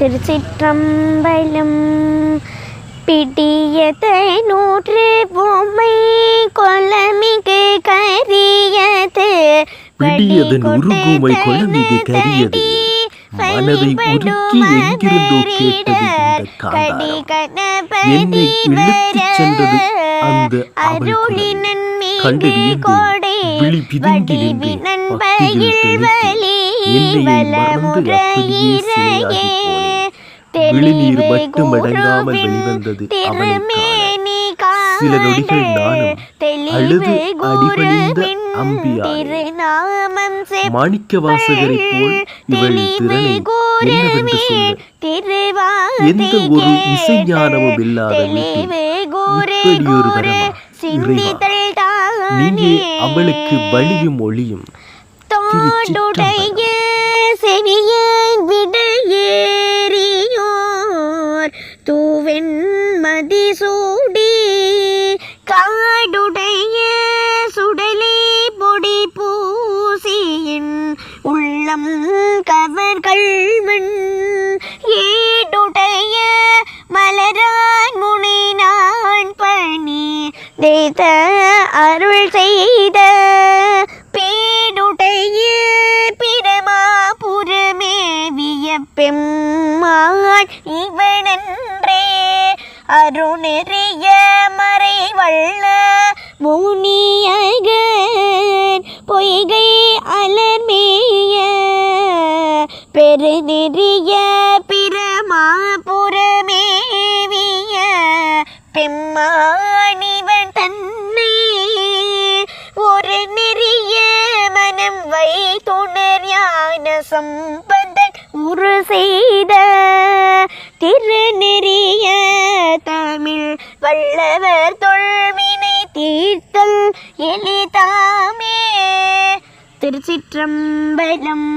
திருச்சிற்றம்பலம் பிடியத நூற்று பொம்மை கொல்லமிகு கரியது பிடியதன் உருகுமை கொலமிகு கரியது. மனதை உருக்கி எங்கிருந்தோ கேட்டது இந்த காந்தாரம். என்னை இழுத்துச் சென்றது அந்த அவள். கண்டு வியந்து விழி பிதுங்கி நின்றேன். பக்தியில் திளைத்து விழிநீர் மட்டும் அடங்காமல் வெளிவந்தது காண. சில நொடிகள் நானும் அழுது அடிபணிந்த அம்பியானேன். மாணிக்க வாசகரைப் போல் இவள் திறனை என்னவென்று சொல்ல எந்த ஒரு இசைஞானமும் இல்லாத வீட்டில் இப்படியொரு வரமா இறைவா. நீயே அவளுக்கு வழியும் ஒளியும். தோடுடைய செவிய ஏறியோர் தூவெண்மதி சூடி காடுடைய சுடலே பொடி பூசியின் உள்ளம் கவர் கல்வன். ஏடுடைய மலரான் முனை நான் பணி தேத அருள் செய்த பெம்மாள் இவனன்றே. அருணெறிய மறைவள்ள முனியகன் பொய்கை அலர்மேய. பெருநெறிய பிரமா புறமேவிய. பெம்மானிவன் தன்னை ஒரு நெறிய மனம் வை துணர் ஞான சம்ப. உரு செய்த திருநெறிய தமிழ் வல்லவர் தொல்வினை தீர்த்தல் எளிதாமே. திருச்சிற்றம்பலம்